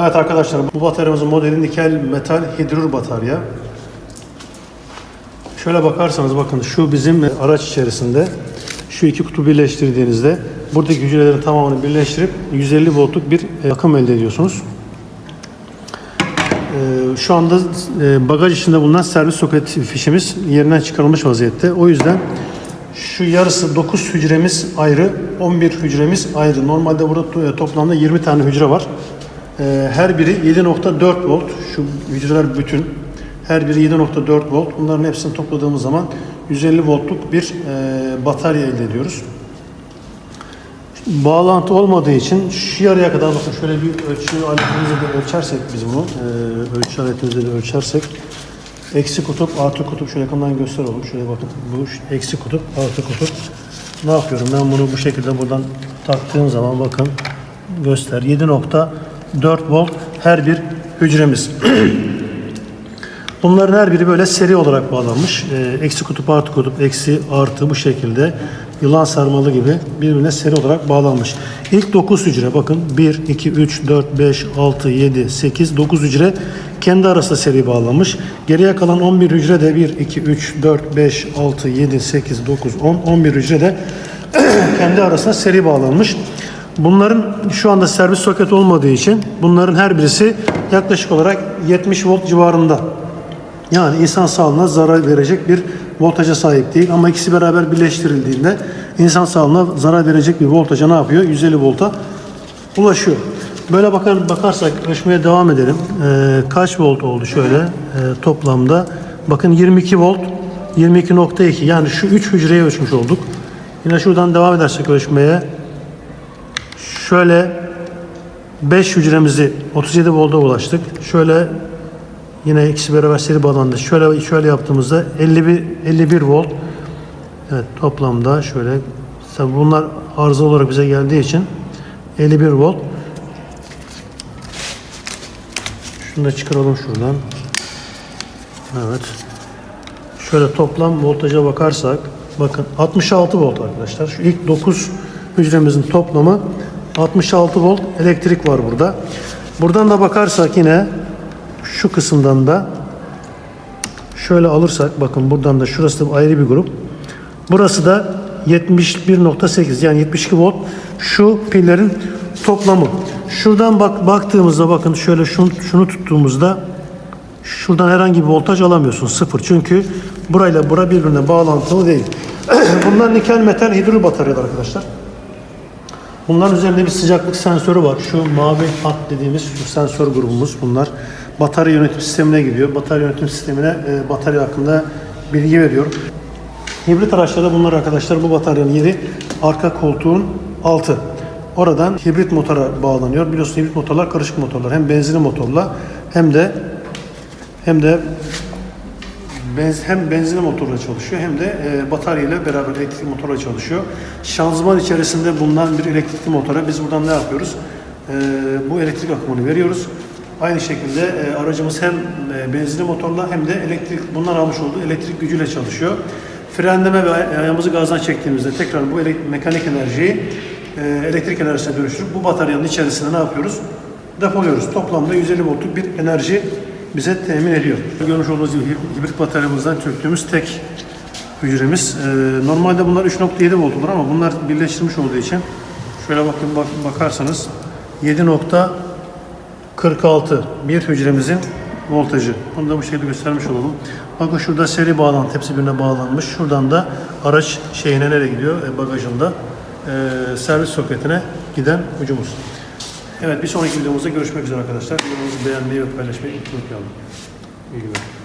Evet arkadaşlar bu bataryamızın modeli nikel metal hidrür batarya. Şöyle bakarsanız bakın şu bizim araç içerisinde şu iki kutu birleştirdiğinizde buradaki hücrelerin tamamını birleştirip 150 voltluk bir e, akım elde ediyorsunuz. Ee, Şu anda e, bagaj içinde bulunan servis soket fişimiz yerinden çıkarılmış vaziyette. O yüzden şu yarısı 9 hücremiz ayrı, 11 hücremiz ayrı. Normalde burada to- e, toplamda 20 tane hücre var. Ee, Her biri 7.4 volt. Şu hücreler bütün. Her biri 7.4 volt. Bunların hepsini topladığımız zaman 150 voltluk bir e, batarya elde ediyoruz. Bağlantı olmadığı için şu yarıya kadar bakın şöyle bir ölçü aletimizle de ölçersek biz bunu e, ölçü aletimizle de ölçersek eksi kutup artı kutup şöyle yakından göster oğlum şöyle bakın bu eksi kutup artı kutup ne yapıyorum ben bunu bu şekilde buradan taktığım zaman bakın göster 7.4 volt her bir hücremiz Bunların her biri böyle seri olarak bağlanmış. Ee, eksi kutup artı kutup eksi artı bu şekilde yılan sarmalı gibi birbirine seri olarak bağlanmış. İlk 9 hücre bakın 1, 2, 3, 4, 5, 6, 7, 8, 9 hücre kendi arasında seri bağlanmış. Geriye kalan 11 hücre de 1, 2, 3, 4, 5, 6, 7, 8, 9, 10, 11 hücre de kendi arasında seri bağlanmış. Bunların şu anda servis soket olmadığı için bunların her birisi yaklaşık olarak 70 volt civarında. Yani insan sağlığına zarar verecek bir voltaja sahip değil ama ikisi beraber birleştirildiğinde insan sağlığına zarar verecek bir voltaja ne yapıyor? 150 volta ulaşıyor. Böyle bakar, bakarsak ölçmeye devam edelim. Ee, kaç volt oldu şöyle ee, toplamda? Bakın 22 volt, 22.2 yani şu 3 hücreyi ölçmüş olduk. Yine şuradan devam edersek ölçmeye şöyle 5 hücremizi 37 volta ulaştık. Şöyle Yine ikisi beraber seri bağlandı. Şöyle şöyle yaptığımızda 51 51 volt. Evet toplamda şöyle tabii bunlar arıza olarak bize geldiği için 51 volt. Şunu da çıkaralım şuradan. Evet. Şöyle toplam voltaja bakarsak bakın 66 volt arkadaşlar. Şu ilk 9 hücremizin toplamı 66 volt elektrik var burada. Buradan da bakarsak yine şu kısımdan da şöyle alırsak bakın buradan da şurası da ayrı bir grup. Burası da 71.8 yani 72 volt şu pillerin toplamı. Şuradan bak baktığımızda bakın şöyle şunu, şunu tuttuğumuzda şuradan herhangi bir voltaj alamıyorsun sıfır. Çünkü burayla bura birbirine bağlantılı değil. Bunlar nikel metal hidrol bataryalar arkadaşlar. Bunların üzerinde bir sıcaklık sensörü var. Şu mavi hat dediğimiz şu sensör grubumuz bunlar. Batarya yönetim sistemine gidiyor. Batarya yönetim sistemine e, batarya hakkında bilgi veriyor. Hibrit araçlarda bunlar arkadaşlar bu bataryanın yeri arka koltuğun altı. Oradan hibrit motora bağlanıyor. Biliyorsunuz hibrit motorlar karışık motorlar. Hem benzinli motorla hem de hem de Benz, hem benzinli motorla çalışıyor hem de e, batarya ile beraber elektrikli motorla çalışıyor. Şanzıman içerisinde bulunan bir elektrikli motora biz buradan ne yapıyoruz? E, bu elektrik akımını veriyoruz. Aynı şekilde e, aracımız hem e, benzinli motorla hem de elektrik bundan almış olduğu elektrik gücüyle çalışıyor. Frenleme ve ayağımızı gazdan çektiğimizde tekrar bu mekanik enerjiyi e, elektrik enerjisine dönüştürüp bu bataryanın içerisinde ne yapıyoruz? Depoluyoruz. Toplamda 150 voltluk bir enerji bize temin ediyor. Görmüş olduğunuz gibi hib- hibrit bataryamızdan söktüğümüz tek hücremiz. Ee, normalde bunlar 3.7 volt olur ama bunlar birleştirmiş olduğu için şöyle bakın bak, bakarsanız 7.46 bir hücremizin voltajı. Bunu da bu şekilde göstermiş olalım. Bakın şurada seri bağlantı hepsi birbirine bağlanmış. Şuradan da araç şeyine nereye gidiyor? E, bagajında e, servis soketine giden ucumuz. Evet bir sonraki videomuzda görüşmek üzere arkadaşlar. Videomuzu beğenmeyi ve paylaşmayı unutmayalım. İyi günler.